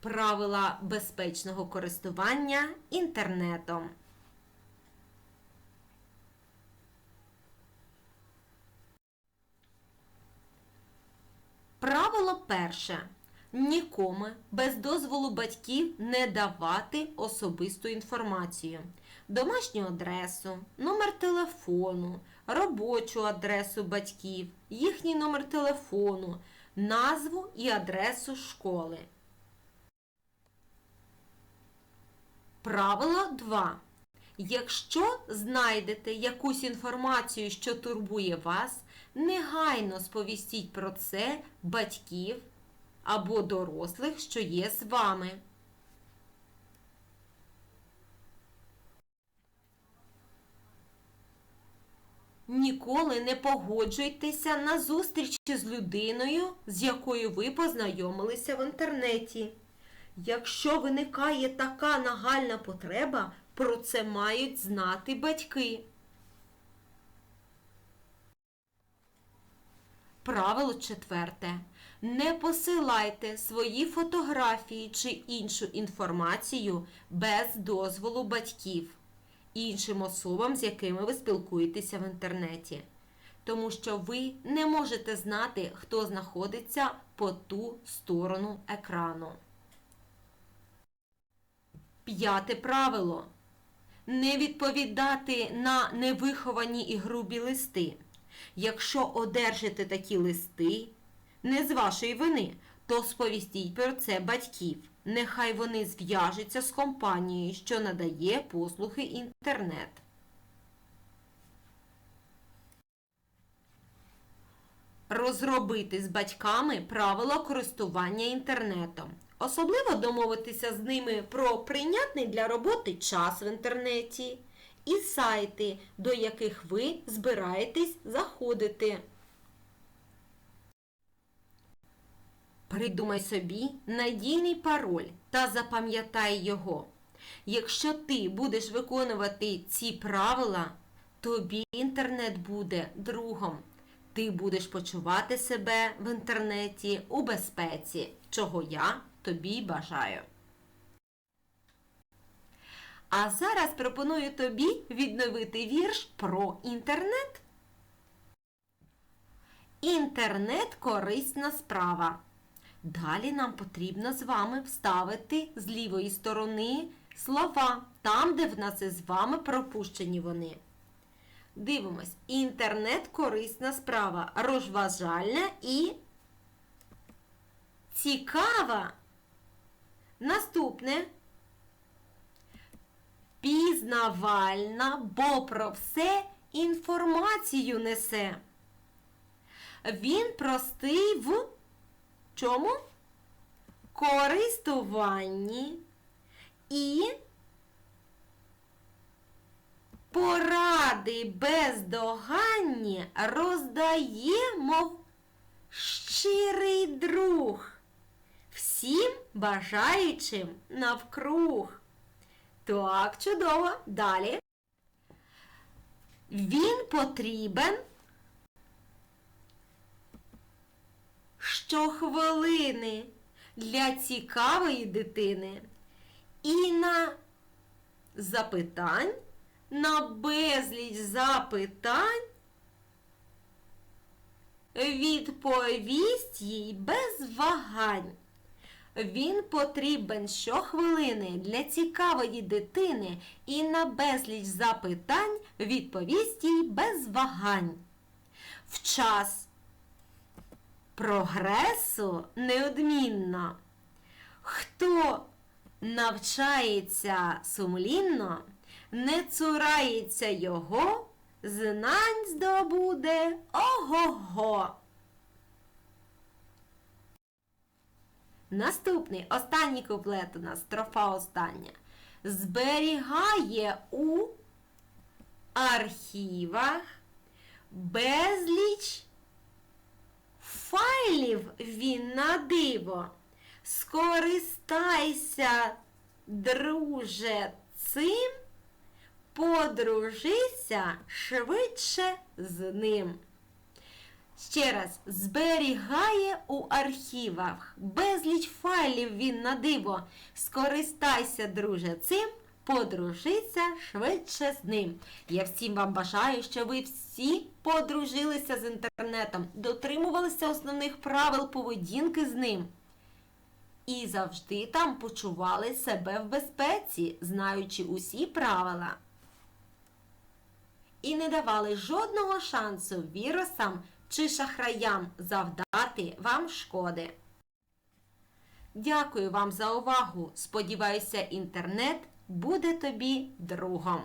Правила безпечного користування інтернетом. Правило перше. Нікому без дозволу батьків не давати особисту інформацію. Домашню адресу, номер телефону, робочу адресу батьків, їхній номер телефону, назву і адресу школи. Правило 2. Якщо знайдете якусь інформацію, що турбує вас, негайно сповістіть про це батьків або дорослих, що є з вами. Ніколи не погоджуйтеся на зустрічі з людиною, з якою ви познайомилися в інтернеті. Якщо виникає така нагальна потреба, про це мають знати батьки. Правило четверте. Не посилайте свої фотографії чи іншу інформацію без дозволу батьків іншим особам, з якими ви спілкуєтеся в інтернеті. Тому що ви не можете знати, хто знаходиться по ту сторону екрану. П'яте правило. Не відповідати на невиховані і грубі листи. Якщо одержите такі листи, не з вашої вини, то сповістіть про це батьків. Нехай вони зв'яжуться з компанією, що надає послуги інтернет. Розробити з батьками правила користування інтернетом. Особливо домовитися з ними про прийнятний для роботи час в інтернеті і сайти, до яких ви збираєтесь заходити. Придумай собі надійний пароль та запам'ятай його. Якщо ти будеш виконувати ці правила, тобі інтернет буде другом. Ти будеш почувати себе в інтернеті у безпеці, чого я тобі бажаю. А зараз пропоную тобі відновити вірш про інтернет. Інтернет корисна справа. Далі нам потрібно з вами вставити з лівої сторони слова, там, де в нас із вами пропущені вони. Дивимось. Інтернет корисна справа, розважальна і цікава. Наступне. Пізнавальна, бо про все інформацію несе. Він простий в чому? Користуванні і поради бездоганні роздає, мов щирий друг. Всім бажаючим навкруг. Так, чудово. Далі. Він потрібен щохвилини для цікавої дитини і на запитань, на безліч запитань відповість їй без вагань. Він потрібен щохвилини для цікавої дитини і на безліч запитань відповість їй без вагань. В час прогресу неодмінно. Хто навчається сумлінно, не цурається його, знань здобуде ого-го. Наступний останній куплет у нас строфа остання. Зберігає у архівах безліч файлів він на диво. Скористайся, друже, цим, подружися швидше з ним. Ще раз, зберігає у архівах. Безліч файлів він на диво. Скористайся, друже, цим, подружися швидше з ним. Я всім вам бажаю, щоб ви всі подружилися з інтернетом, дотримувалися основних правил поведінки з ним. І завжди там почували себе в безпеці, знаючи усі правила. І не давали жодного шансу вірусам чи шахраям завдати вам шкоди. Дякую вам за увагу. Сподіваюся, інтернет буде тобі другом.